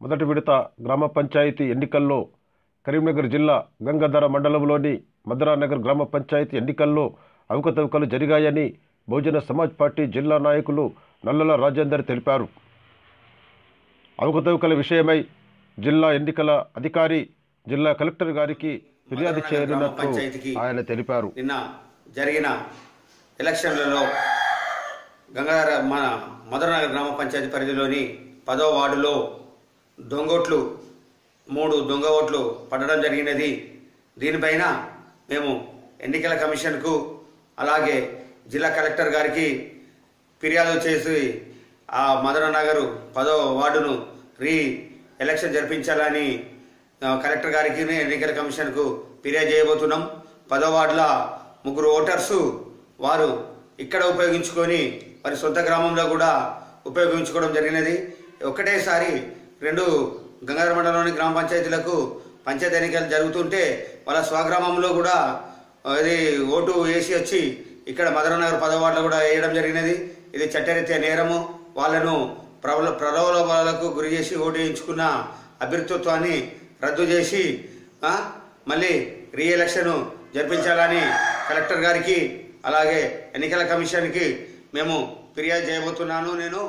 మొదటి విడత గ్రామ పంచాయతీ ఎన్నికల్లో కరీంనగర్ జిల్లా గంగాధర మండలంలోని మధురానగర్ గ్రామ పంచాయతీ ఎన్నికల్లో అవకతవకలు జరిగాయని బహుజన సమాజ్ పార్టీ జిల్లా నాయకులు నల్లల రాజేందర్ తెలిపారు. అవకతవకల విషయమై జిల్లా ఎన్నికల అధికారి జిల్లా కలెక్టర్ గారికి ఫిర్యాదు చేయనున్నట్లు ఆయన తెలిపారు. నిన్న జరిగిన ఎలక్షన్లలో గంగాధర మన మధురనగర్ గ్రామ పంచాయతీ పరిధిలోని పదో వార్డులో దొంగోట్లు మూడు దొంగ ఓట్లు పడడం జరిగినది. దీనిపైన మేము ఎన్నికల కమిషన్కు అలాగే జిల్లా కలెక్టర్ గారికి ఫిర్యాదు చేసి ఆ మధురనగర్ పదో వార్డును రీ ఎలక్షన్ జరిపించాలని కలెక్టర్ గారికి ఎన్నికల కమిషన్కు ఫిర్యాదు చేయబోతున్నాం. పదో వార్డుల ముగ్గురు ఓటర్సు వారు ఇక్కడ ఉపయోగించుకొని వారి సొంత గ్రామంలో కూడా ఉపయోగించుకోవడం జరిగినది. ఒకటేసారి రెండు గంగాధర మండలంలోని గ్రామ పంచాయతీలకు పంచాయతీ ఎన్నికలు జరుగుతుంటే వాళ్ళ స్వగ్రామంలో కూడా అది ఓటు వేసి వచ్చి ఇక్కడ మధురనగర్ పదవార్డులో కూడా వేయడం జరిగినది. ఇది చట్టరీత్యా నేరము. వాళ్ళను ప్రబల ప్రలోభాలకు గురి చేసి ఓటు వేయించుకున్న అభ్యర్థిత్వాన్ని రద్దు చేసి మళ్ళీ రీఎలక్షన్ జరిపించాలని కలెక్టర్ గారికి అలాగే ఎన్నికల కమిషన్కి మేము ఫిర్యాదు చేయబోతున్నాను. నేను